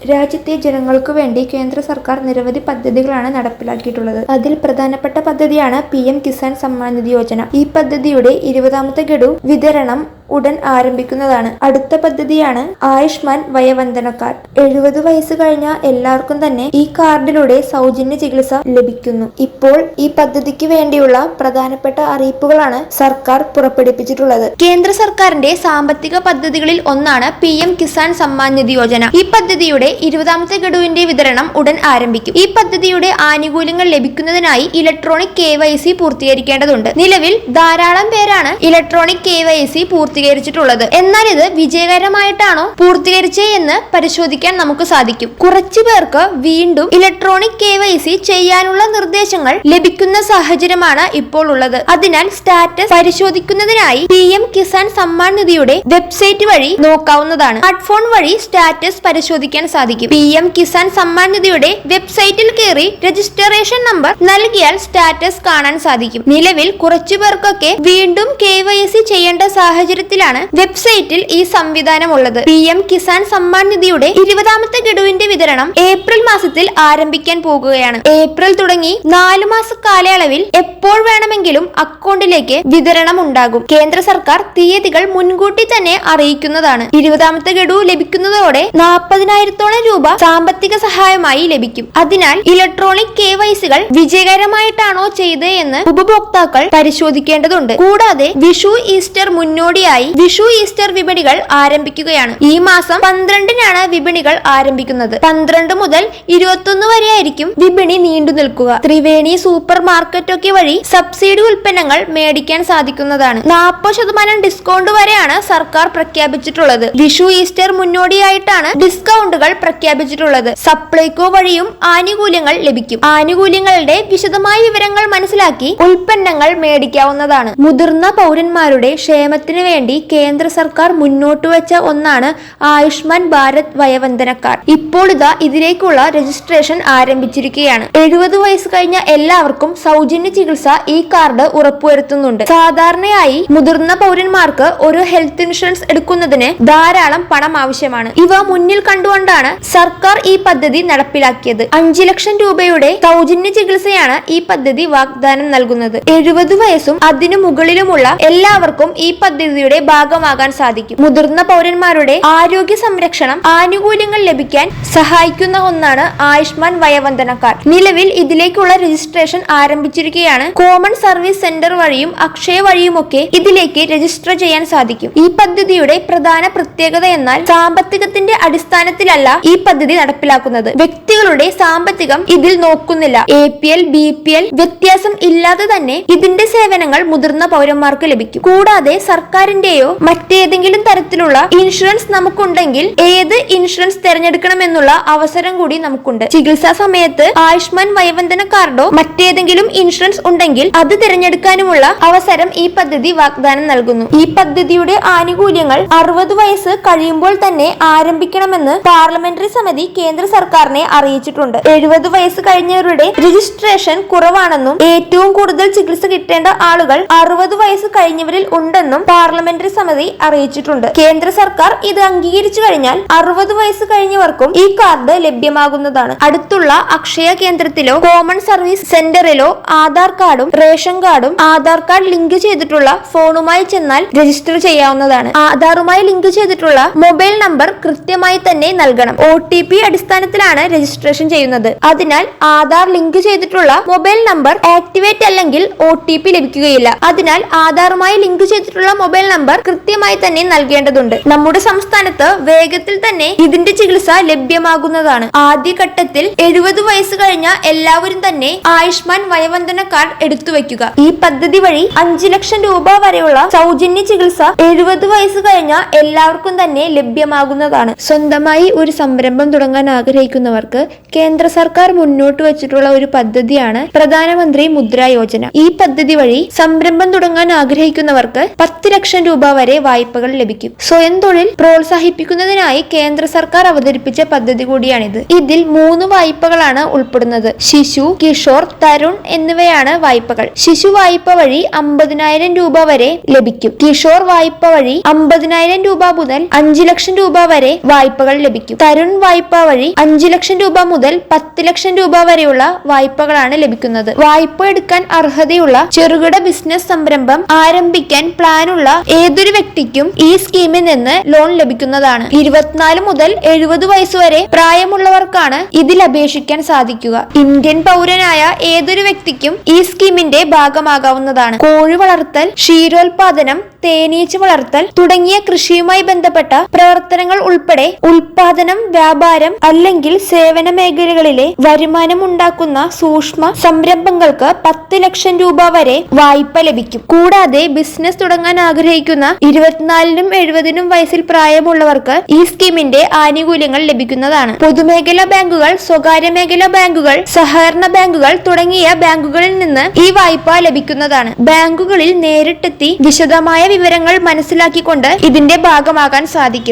രാജ്യത്തെ ജനങ്ങൾക്കു വേണ്ടി കേന്ദ്ര സർക്കാർ നിരവധി പദ്ധതികളാണ് നടപ്പിലാക്കിയിട്ടുള്ളത്. അതിൽ പ്രധാനപ്പെട്ട പദ്ധതിയാണ് പി എം കിസാൻ സമ്മാൻ നിധി യോജന. ഈ പദ്ധതിയുടെ ഇരുപതാമത്തെ ഗഡു വിതരണം ഉടൻ ആരംഭിക്കുന്നതാണ്. അടുത്ത പദ്ധതിയാണ് ആയുഷ്മാൻ വയവന്ദന കാർഡ് എഴുപത് വയസ്സ് കഴിഞ്ഞ എല്ലാവർക്കും തന്നെ ഈ കാർഡിലൂടെ സൗജന്യ ചികിത്സ ലഭിക്കുന്നു. ഇപ്പോൾ ഈ പദ്ധതിക്ക് വേണ്ടിയുള്ള പ്രധാനപ്പെട്ട അറിയിപ്പുകളാണ് സർക്കാർ പുറപ്പെടുവിച്ചിട്ടുള്ളത്. കേന്ദ്ര സർക്കാരിന്റെ സാമ്പത്തിക പദ്ധതികളിൽ ഒന്നാണ് പി കിസാൻ സമ്മാൻ നിധി യോജന. ഈ പദ്ധതിയുടെ ഇരുപതാമത്തെ ഗഡുവിന്റെ വിതരണം ഉടൻ ആരംഭിക്കും. ഈ പദ്ധതിയുടെ ആനുകൂല്യങ്ങൾ ലഭിക്കുന്നതിനായി ഇലക്ട്രോണിക് കെ വൈ സി പൂർത്തീകരിക്കേണ്ടതുണ്ട്. നിലവിൽ ധാരാളം പേരാണ് ഇലക്ട്രോണിക് കെ വൈ സി പൂർത്തീകരിച്ചിട്ടുള്ളത്. എന്നാൽ ഇത് വിജയകരമായിട്ടാണോ പൂർത്തീകരിച്ചേ എന്ന് പരിശോധിക്കാൻ നമുക്ക് സാധിക്കും. കുറച്ചു പേർക്ക് വീണ്ടും ഇലക്ട്രോണിക് കെ വൈ സി ചെയ്യാനുള്ള നിർദ്ദേശങ്ങൾ ലഭിക്കുന്ന സാഹചര്യമാണ് ഇപ്പോൾ ഉള്ളത്. അതിനാൽ സ്റ്റാറ്റസ് പരിശോധിക്കുന്നതിനായി പി എം കിസാൻ സമ്മാൻ നിധിയുടെ വെബ്സൈറ്റ് വഴി നോക്കാവുന്നതാണ്. സ്മാർട്ട് ഫോൺ വഴി സ്റ്റാറ്റസ് പരിശോധിക്കാൻ സാധിക്കും. പി എം കിസാൻ സമ്മാൻ നിധിയുടെ വെബ്സൈറ്റിൽ കയറി രജിസ്ട്രേഷൻ നമ്പർ നൽകിയാൽ സ്റ്റാറ്റസ് കാണാൻ സാധിക്കും. നിലവിൽ കുറച്ചു പേർക്കൊക്കെ വീണ്ടും കെ വൈ ചെയ്യേണ്ട സാഹചര്യത്തിലാണ് വെബ്സൈറ്റിൽ ഈ സംവിധാനം ഉള്ളത്. പി എം കിസാൻ സമ്മാൻ നിധിയുടെ ഇരുപതാമത്തെ ഗഡുവിന്റെ വിതരണം ഏപ്രിൽ മാസത്തിൽ ആരംഭിക്കാൻ പോകുകയാണ്. ഏപ്രിൽ തുടങ്ങി നാലു മാസ കാലയളവിൽ എപ്പോൾ വേണമെങ്കിലും അക്കൗണ്ടിലേക്ക് വിതരണം ഉണ്ടാകും. കേന്ദ്ര സർക്കാർ തീയതികൾ മുൻകൂട്ടി തന്നെ അറിയിക്കുന്നതാണ്. ഇരുപതാമത്തെ ഗഡു ലഭിക്കുന്നതോടെ നാൽപ്പതിനായിരത്തോളം രൂപ സാമ്പത്തിക സഹായമായി ലഭിക്കും. അതിനാൽ ഇലക്ട്രോണിക് കെ വൈസികൾ വിജയകരമായിട്ടാണോ ചെയ്ത് എന്ന് ഉപഭോക്താക്കൾ പരിശോധിക്കേണ്ടതുണ്ട്. കൂടാതെ വിഷു ഈസ്റ്റർ മുന്നോടിയായി വിഷു ഈസ്റ്റർ വിപണികൾ ആരംഭിക്കുകയാണ്. ഈ മാസം പന്ത്രണ്ടിനാണ് വിപണികൾ ആരംഭിക്കുന്നത്. പന്ത്രണ്ട് മുതൽ ഇരുപത്തൊന്ന് വരെയായിരിക്കും വിപണി നീണ്ടു നിൽക്കുക. ത്രിവേണി സൂപ്പർ മാർക്കറ്റ് ഒക്കെ വഴി സബ്സിഡി ഉൽപ്പന്നങ്ങൾ മേടിക്കാൻ സാധിക്കുന്നതാണ്. നാൽപ്പത് ശതമാനം ഡിസ്കൗണ്ട് വരെയാണ് സർക്കാർ പ്രഖ്യാപിച്ചിട്ടുള്ളത്. വിഷു ഈസ്റ്റർ മുന്നോടിയായിട്ടാണ് ഡിസ്കൗണ്ടുകൾ പ്രഖ്യാപിച്ചിട്ടുള്ളത്. സപ്ലൈകോ വഴിയും ആനുകൂല്യങ്ങൾ ലഭിക്കും. ആനുകൂല്യങ്ങളുടെ വിശദമായ വിവരങ്ങൾ മനസ്സിലാക്കി ഉൽപ്പന്നങ്ങൾ മേടിക്കാവുന്നതാണ്. മുതിർന്ന പൗരന്മാരുടെ ക്ഷേമത്തിനു വേണ്ടി കേന്ദ്ര സർക്കാർ മുന്നോട്ട് വെച്ച ഒന്നാണ് ആയുഷ്മാൻ ഭാരത് വയവന്ദന കാർഡ് ഇപ്പോൾ ഇതാ ഇതിലേക്കുള്ള രജിസ്ട്രേഷൻ ആരംഭിച്ചിരിക്കുകയാണ്. എഴുപത് വയസ്സ് കഴിഞ്ഞ എല്ലാവർക്കും സൗജന്യ ചികിത്സ ഈ കാർഡ് ഉറപ്പുവരുത്തുന്നുണ്ട്. സാധാരണയായി മുതിർന്ന പൗരന്മാർക്ക് ഒരു ഹെൽത്ത് ഇൻഷുറൻസ് എടുക്കുന്നതിന് ധാരാളം പണം ആവശ്യമാണ്. ഇവ മുന്നിൽ കണ്ടുകൊണ്ടാണ് സർക്കാർ ഈ പദ്ധതി നടപ്പിലാക്കിയത്. അഞ്ചു ലക്ഷം രൂപയുടെ സൗജന്യ ചികിത്സയാണ് ഈ പദ്ധതി വാഗ്ദാനം നൽകുന്നത്. എഴുപത് വയസ്സും അതിനു മുകളിലുമുള്ള എല്ലാവർക്കും ഈ പദ്ധതിയുടെ ഭാഗമാകാൻ സാധിക്കും. മുതിർന്ന പൗരന്മാരുടെ ആരോഗ്യ സംരക്ഷണം ആനുകൂല്യങ്ങൾ ലഭിക്കാൻ സഹായിക്കുന്ന ഒന്നാണ് ആയുഷ്മാൻ വയവന്ദന കാർഡ് നിലവിൽ ഇതിലേക്കുള്ള രജിസ്ട്രേഷൻ ആരംഭിച്ചിരിക്കുകയാണ്. കോമൺ സർവീസ് സെന്റർ വഴിയും അക്ഷയ വഴിയുമൊക്കെ ഇതിലേക്ക് രജിസ്റ്റർ ചെയ്യാൻ സാധിക്കും. ഈ പദ്ധതിയുടെ പ്രധാന പ്രത്യേകത എന്നാൽ സാമ്പത്തികത്തിന്റെ അടിസ്ഥാനത്തിലല്ല ഈ പദ്ധതി നടപ്പിലാക്കുന്നത്. വ്യക്തികളുടെ സാമ്പത്തികം ഇതിൽ നോക്കുന്നില്ല. A P L B P L വ്യത്യാസം ഇല്ലാതെ തന്നെ ഇതിന്റെ സേവനങ്ങൾ മുതിർന്ന പൗരന്മാർക്ക് ലഭിക്കും. കൂടാതെ സർക്കാരിന്റെയോ മറ്റേതെങ്കിലും തരത്തിലുള്ള ഇൻഷുറൻസ് നമുക്കുണ്ടെങ്കിൽ ഏത് ഇൻഷുറൻസ് തിരഞ്ഞെടുക്കണമെന്നുള്ള അവസരം കൂടി നമുക്കുണ്ട്. ചികിത്സാ സമയത്ത് ആയുഷ്മാൻ വയവന്ദന കാർഡോ മറ്റേതെങ്കിലും ഇൻഷുറൻസ് ഉണ്ടെങ്കിൽ അത് തിരഞ്ഞെടുക്കാനുമുള്ള അവസരം ഈ പദ്ധതി വാഗ്ദാനം നൽകുന്നു. ഈ പദ്ധതിയുടെ ആനുകൂല്യങ്ങൾ അറുപത് വയസ്സ് കഴിയുമ്പോൾ തന്നെ ആരംഭിക്കണമെന്ന് പാർലമെന്ററി സമിതി കേന്ദ്ര സർക്കാരിനെ അറിയിച്ചിട്ടുണ്ട്. എഴുപത് വയസ്സ് കഴിഞ്ഞവരുടെ രജിസ്ട്രേഷൻ കുറവാണെന്നും ഏറ്റവും കൂടുതൽ ചികിത്സ കിട്ടേണ്ട ആളുകൾ അറുപത് വയസ്സ് കഴിഞ്ഞവരിൽ ഉണ്ടെന്നും പാർലമെന്ററി സമിതി അറിയിച്ചിട്ടുണ്ട്. കേന്ദ്ര സർക്കാർ ഇത് അംഗീകരിച്ചു കഴിഞ്ഞാൽ അറുപത് വയസ്സ് കഴിഞ്ഞവർക്കും ഈ കാർഡ് ലഭ്യമാകുന്നതാണ്. അടുത്തുള്ള അക്ഷയ കേന്ദ്രത്തിലോ കോമൺ സർവീസ് സെന്ററിലോ ആധാർ കാർഡും റേഷൻ കാർഡും ആധാർ കാർഡ് ലിങ്ക് ചെയ്തിട്ടുള്ള ഫോണുമായി ചെന്നാൽ രജിസ്റ്റർ ചെയ്യാവുന്നതാണ്. ആധാറുമായി ലിങ്ക് ചെയ്തിട്ടുള്ള മൊബൈൽ നമ്പർ കൃത്യമായി തന്നെ നൽകണം. ഒ ടി പി അടിസ്ഥാനത്തിലാണ് രജിസ്ട്രേഷൻ ചെയ്യുന്നത്. അതിനാൽ ആധാർ ലിങ്ക് ചെയ്തിട്ടുള്ള മൊബൈൽ നമ്പർ ആക്ടിവേറ്റ് അല്ലെങ്കിൽ ഒ ടി പി ലഭിക്കുകയില്ല. അതിനാൽ ആധാറുമായി ലിങ്ക് ചെയ്തിട്ടുള്ള മൊബൈൽ നമ്പർ കൃത്യമായി തന്നെ നൽകേണ്ടതുണ്ട്. നമ്മുടെ സംസ്ഥാനത്ത് വേഗത്തിൽ തന്നെ ഇതിന്റെ ചികിത്സ ലഭ്യമാകുന്നതാണ്. ആദ്യഘട്ടത്തിൽ എഴുപത് വയസ്സ് കഴിഞ്ഞ എല്ലാവരും തന്നെ ആയുഷ്മാൻ വയവന്ദന കാർഡ് എടുത്തു വയ്ക്കുക. ഈ പദ്ധതി വഴി അഞ്ചു ലക്ഷം രൂപ വരെയുള്ള സൗജന്യ ചികിത്സ എഴുപത് വയസ്സ് കഴിഞ്ഞ എല്ലാവർക്കും തന്നെ ലഭ്യമാകുന്നതാണ്. സ്വന്തമായി ഒരു സംരംഭം തുടങ്ങാൻ ആഗ്രഹിക്കുന്നവർക്ക് കേന്ദ്ര സർക്കാർ മുന്നോട്ട് വെച്ചിട്ടുള്ള ഒരു പദ്ധതിയാണ് പ്രധാനമന്ത്രി മുദ്ര യോജന. ഈ പദ്ധതി വഴി സംരംഭം തുടങ്ങാൻ ആഗ്രഹിക്കുന്നവർക്ക് പത്ത് ലക്ഷം രൂപ വരെ വായ്പകൾ ലഭിക്കും. സ്വയം തൊഴിൽ പ്രോത്സാഹിപ്പിക്കുന്നതിനായി കേന്ദ്ര സർക്കാർ അവതരിപ്പിച്ച പദ്ധതി കൂടിയാണിത്. ഇതിൽ മൂന്ന് വായ്പകളാണ് ഉൾപ്പെടുന്നത്. ശിശു കിഷോർ തരുൺ എന്നിവയാണ് വായ്പകൾ. ശിശു വായ്പ വഴി അമ്പതിനായിരം രൂപ വരെ ലഭിക്കും. കിഷോർ വായ്പ വഴി അമ്പതിനായിരം രൂപ മുതൽ അഞ്ചു ലക്ഷം രൂപ വരെ വായ്പകൾ ലഭിക്കും. തരുൺ വായ്പ വഴി അഞ്ചു ലക്ഷം രൂപ മുതൽ പത്ത് ലക്ഷം രൂപ വരെയുള്ള വായ്പകളാണ് ലഭിക്കുന്നത്. വായ്പ എടുക്കാൻ അർഹതയുള്ള ചെറുകിട ബിസിനസ് സംരംഭം ആരംഭിക്കാൻ പ്ലാൻ ഉള്ള ഏതൊരു വ്യക്തിക്കും ഈ സ്കീമിൽ നിന്ന് ലോൺ ലഭിക്കുന്നതാണ്. ഇരുപത്തിനാല് മുതൽ എഴുപത് വയസ്സുവരെ പ്രായമുള്ളവർക്കാണ് ഇതിൽ അപേക്ഷിക്കാൻ സാധിക്കുക. ഇന്ത്യൻ പൗരനായ ഏതൊരു വ്യക്തിക്കും ഈ സ്കീമിന്റെ ഭാഗമാകാവുന്നതാണ്. കോഴി വളർത്തൽ ക്ഷീരോത്പാദനം തേനീച്ച വളർത്തൽ തുടങ്ങിയ കൃഷിയുമായി ബന്ധപ്പെട്ട പ്രവർത്തനങ്ങൾ ഉൾപ്പെടെ ഉൽപാദനം വ്യാപാരം അല്ലെങ്കിൽ സേവന മേഖലകളിലെ വരുമാനം ഉണ്ടാക്കുന്ന സൂക്ഷ്മ സംരംഭങ്ങൾക്ക് പത്ത് ലക്ഷം രൂപ വരെ വായ്പ ലഭിക്കും. കൂടാതെ ബിസിനസ് തുടങ്ങാൻ ആഗ്രഹിക്കുന്ന ഇരുപത്തിനാലിനും എഴുപതിനും വയസ്സിൽ പ്രായമുള്ളവർക്ക് ഈ സ്കീമിന്റെ ആനുകൂല്യങ്ങൾ ലഭിക്കുന്നതാണ്. പൊതുമേഖലാ ബാങ്കുകൾ സ്വകാര്യ മേഖലാ ബാങ്കുകൾ സഹകരണ ബാങ്കുകൾ തുടങ്ങിയ ബാങ്കുകളിൽ നിന്ന് ഈ വായ്പ ലഭിക്കുന്നതാണ്. ബാങ്കുകളിൽ നേരിട്ടെത്തി വിശദമായ വിവരങ്ങൾ മനസ്സിലാക്കിക്കൊണ്ട് ഇതിന്റെ ഭാഗമാകാൻ സാധിക്കും.